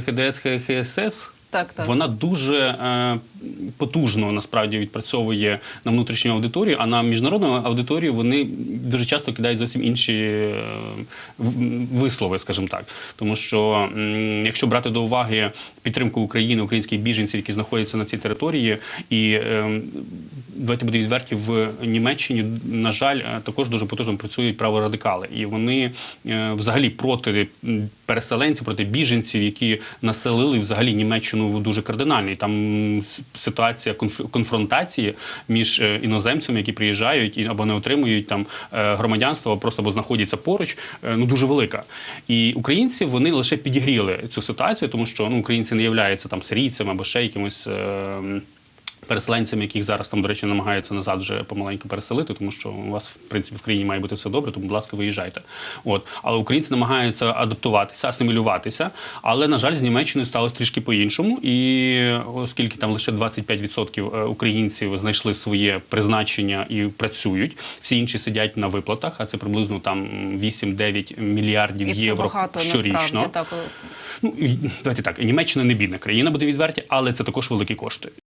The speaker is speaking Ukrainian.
ХДС ХСС Так, так. вона дуже е, потужно насправді відпрацьовує на внутрішню аудиторію, а на міжнародну аудиторію вони дуже часто кидають зовсім інші е, вислови, скажімо так. Тому що м, якщо брати до уваги підтримку України, українських біженців, які знаходяться на цій території, і е, давайте будемо відверті, в Німеччині, на жаль, е, також дуже потужно працюють праворадикали, і вони е, взагалі проти переселенців, проти біженців, які населили взагалі Німеччину дуже кардинально. І там ситуація конф- конфронтації між е, іноземцями, які приїжджають і або не отримують там громадянство, просто або знаходяться поруч, ну дуже велика. І українці вони лише підігріли цю ситуацію, тому що ну українці не являються там сирійцями або ще якимось. Е, Переселенцям, яких зараз там, до речі, намагаються назад вже помаленьку переселити, тому що у вас, в принципі, в країні має бути все добре, тому, будь ласка, виїжджайте. От. Але українці намагаються адаптуватися, асимілюватися. Але, на жаль, з Німеччиною сталося трішки по-іншому. І оскільки там лише 25% е, українців знайшли своє призначення і працюють, всі інші сидять на виплатах, а це приблизно там 8-9 мільярдів І це євро багато щорічно. так. Ну, давайте так, Німеччина не бідна країна, буде відверті, але це також великі кошти.